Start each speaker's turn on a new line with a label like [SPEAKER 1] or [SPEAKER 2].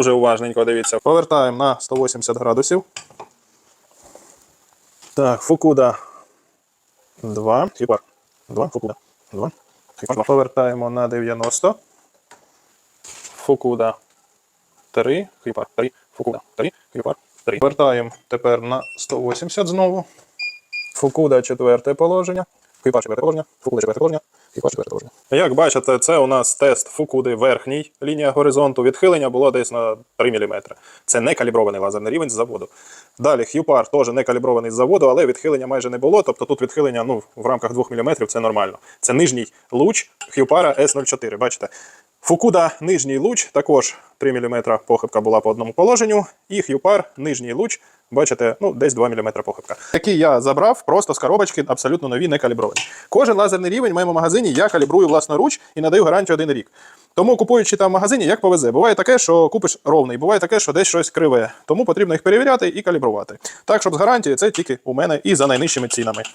[SPEAKER 1] Дуже уважненько дивіться. Повертаємо на 180 градусів. Так, Фукуда 2. Хіпар 2. Фукуда 2. Хіпар 2. Повертаємо на 90. Фукуда 3. Хіпар 3. Фукуда 3. Хіпар 3. Повертаємо тепер на 180 знову. Фукуда четверте положення. Хіпар четверте положення. Фукуда четверте положення. Хіпар четверте положення. Як бачите, це у нас тест Фукуди верхній лінія горизонту. Відхилення було десь на 3 мм. Це не калібрований лазерний рівень з заводу. Далі Хюпар теж не калібрований з заводу, але відхилення майже не було. Тобто тут відхилення ну, в рамках 2 мм це нормально. Це нижній луч Хюпара S04. Бачите? Фукуда нижній луч, також 3 мм похибка була по одному положенню. І Хюпар нижній луч, бачите, ну десь 2 мм похибка. Які я забрав просто з коробочки, абсолютно нові, не калібровані. Кожен лазерний рівень в моєму магазині я калібрую власноруч і надаю гарантію один рік. Тому купуючи там в магазині, як повезе. Буває таке, що купиш ровний, буває таке, що десь щось криве. Тому потрібно їх перевіряти і калібрувати. Так, щоб з гарантією, це тільки у мене і за найнижчими цінами.